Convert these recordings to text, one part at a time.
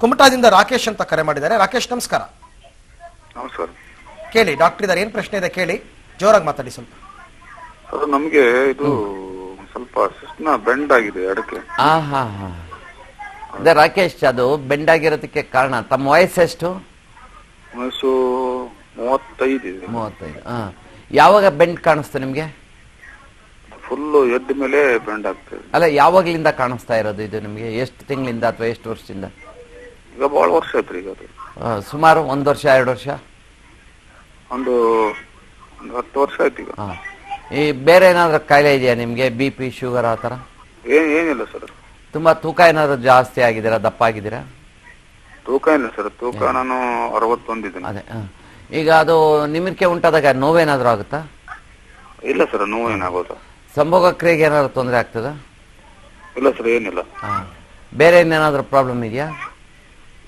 ಕುಮಟಾದಿಂದ ರಾಕೇಶ್ ಅಂತ ಕರೆ ಮಾಡಿದ್ದಾರೆ. ರಾಕೇಶ್ ನಮಸ್ಕಾರ. ನಮಸ್ಕಾರ. ಕೇಳಿ ಡಾಕ್ಟರ್ ಇದ್ದಾರೆ ಏನ್ ಪ್ರಶ್ನೆ ಇದೆ ಕೇಳಿ. ಜೋರಾಗಿ ಮಾತಾಡಿ ಸ್ವಲ್ಪ. ಅದು ನಮಗೆ ಇದು ಸ್ವಲ್ಪ ಸಿಸ್ಟ್ನ ಬೆಂಡ್ ಆಗಿದೆ ಅದಕ್ಕೆ ಆ ಹಾ ಹಾ. ಅದೇ ರಾಕೇಶ್ ಅದು ಬೆಂಡ್ ಆಗಿರೋದಕ್ಕೆ ಕಾರಣ. ತಮ್ಮ ವಯಸ್ಸೆಷ್ಟು ವಯಸ್ಸು ಮೂವತ್ತೈದು ಇದೆ. ಮೂವತ್ತೈದು ಹಾ. ಯಾವಾಗ ಬೆಂಡ್ ಕಾಣಿಸ್ತು ನಿಮ್ಗೆ? ಫುಲ್ ಎದ್ದ ಮೇಲೆ ಬೆಂಡ್ ಆಗ್ತದೆ ಅಲ್ಲ ಯಾವಾಗ್ಲಿಂದ ಕಾಣಿಸ್ತಾ ಇರೋದು ಇದು ನಿಮ್ಗೆ? ಎಷ್ಟು ತಿಂಗಳಿಂದ ಅಥವಾ ಎಷ್ಟು ವರ್ಷದಿಂದ? ಈಗ ಬಹಳ ವರ್ಷ ಆಯ್ತ್ರಿ ಈಗ ಅದು. ಸುಮಾರು ಒಂದು ವರ್ಷ ಎರಡು ವರ್ಷ? ಒಂದು ಒಂದು ಹತ್ತು ವರ್ಷ ಆಯ್ತು ಈಗ. ಹಾ. ಈ ಬೇರೆ ಏನಾದ್ರೂ ಕಾಯಿಲೆ ಇದೆಯಾ ನಿಮ್ಗೆ? ಬಿ ಪಿ ಶುಗರ್ ಆ ಥರ? ಏನ್ ಏನಿಲ್ಲ ಸರ್. ತುಂಬಾ ತೂಕ ಏನಾದ್ರು ಜಾಸ್ತಿ ಆಗಿದ್ದೀರಾ ದಪ್ಪ ಆಗಿದ್ದೀರಾ ತೂಕ ಇಲ್ಲ ಸರ್. ತೂಕ ನಾನು ಅರವತ್ತೊಂದಿದ್ದೀನಿ ಅದೇ ಹಾ. ಈಗ ಅದು ನಿಮಿರಿಕೆ ಉಂಟಾದಾಗ ನೋವೇನಾದ್ರೂ ಆಗುತ್ತಾ? ಇಲ್ಲ ಸರ್ ನೋವು ಏನಾಗೋದು ಸಂಭೋಗ ಕ್ರಿಯೆಗೆ ಏನಾದ್ರು ತೊಂದರೆ ಆಗ್ತದ? ಇಲ್ಲ ಸರ್ ಏನಿಲ್ಲ. ಹಾಂ. ಬೇರೆ ಇನ್ನೇನಾದ್ರೂ ಪ್ರಾಬ್ಲಮ್ ಇದೆಯಾ?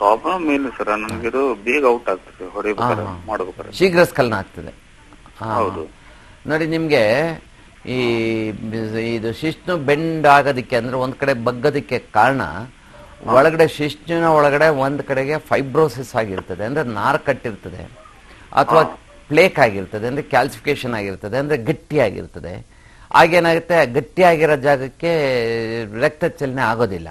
ಪ್ರಾಬ್ಲಮ್ ಏನು ಸರ್ ನನಗೆ ಇದು ಬೇಗ ಔಟ್ ಆಗ್ತದೆ ಹೊಡಿಬೇಕಾದ್ರೆ ಹಾ, ಹಾ. ಮಾಡ್ಬೇಕಾದ್ರೆ ಶೀಘ್ರ ಸ್ಖಲನ ಆಗ್ತದೆ. ಹಾ. ಹೌದು. ನೋಡಿ ನಿಮ್ಗೆ ಈ ಬಿ- ಇದು ಶಿಷ್ಣು ಬೆಂಡ್ ಆಗೋದಕ್ಕೆ ಅಂದ್ರೆ ಒಂದ್ ಕಡೆ ಬಗ್ಗದಿಕ್ಕೆ ಕಾರಣ ಒಳಗಡೆ ಶಿಶ್ನಿನ ಒಳಗಡೆ ಒಂದ್ ಕಡೆಗೆ ಫೈಬ್ರೋಸಿಸ್ ಆಗಿರ್ತದೆ ಅಂದ್ರೆ ನಾರ್ ಕಟ್ಟಿರ್ತದೆ ಅಥವಾ ಪ್ಲೇಕ್ ಆಗಿರ್ತದೆ ಅಂದ್ರೆ ಕ್ಯಾಲ್ಸಿಫಿಕೇಶನ್ ಆಗಿರ್ತದೆ ಅಂದ್ರೆ ಗಟ್ಟಿ ಆಗಿರ್ತದೆ. ಆಗೇನಾಗುತ್ತೆ ಗಟ್ಟಿಯಾಗಿರೋ ಜಾಗಕ್ಕೆ ರಕ್ತ ಚಲನೆ ಆಗೋದಿಲ್ಲ.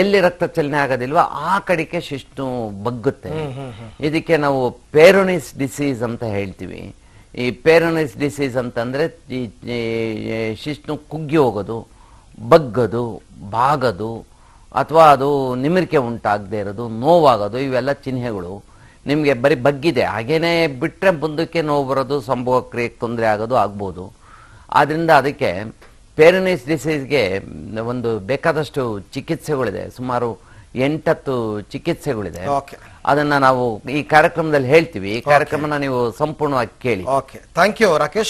ಎಲ್ಲಿ ರಕ್ತ ಚಲನೆ ಆಗೋದಿಲ್ವೋ ಆ ಕಡೆಗೆ ಶಿಷ್ಟು ಬಗ್ಗುತ್ತೆ. ಇದಕ್ಕೆ ನಾವು ಪೇರೋನಿಸ್ ಡಿಸೀಸ್ ಅಂತ ಹೇಳ್ತೀವಿ. ಈ ಪೇರೋನಿಸ್ ಡಿಸೀಸ್ ಅಂತಂದ್ರೆ ಶಿಶ್ನು ಕುಗ್ಗಿ ಹೋಗೋದು ಬಗ್ಗೋದು ಬಾಗೋದು ಅಥವಾ ಅದು ನಿಮಿರಿಕೆ ಉಂಟಾಗದೆ ಇರೋದು ನೋವಾಗೋದು ಇವೆಲ್ಲ ಚಿಹ್ನೆಗಳು ನಿಮಗೆ ಬರೀ ಬಗ್ಗಿದೆ. ಹಾಗೇನೇ ಬಿಟ್ಟರೆ ಮುಂದಕ್ಕೆ ನೋವು ಬರೋದು ಸಂಭವ ಕ್ರಿಯೆಗೆ ತೊಂದರೆ ಆಗೋದು ಆಗ್ಬೋದು. ಆದ್ದರಿಂದ ಅದಕ್ಕೆ ಪೇರನಿಸ್ ಡಿಸೀಸ್ಗೆ ಒಂದು ಬೇಕಾದಷ್ಟು ಚಿಕಿತ್ಸೆಗಳಿದೆ. ಸುಮಾರು ಎಂಟತ್ತು ಚಿಕಿತ್ಸೆಗಳಿದೆ. ಅದನ್ನ ನಾವು ಈ ಕಾರ್ಯಕ್ರಮದಲ್ಲಿ ಹೇಳ್ತೀವಿ. ಈ ಕಾರ್ಯಕ್ರಮನ ನೀವು ಸಂಪೂರ್ಣವಾಗಿ ಕೇಳಿ. Okay thank you Rakesh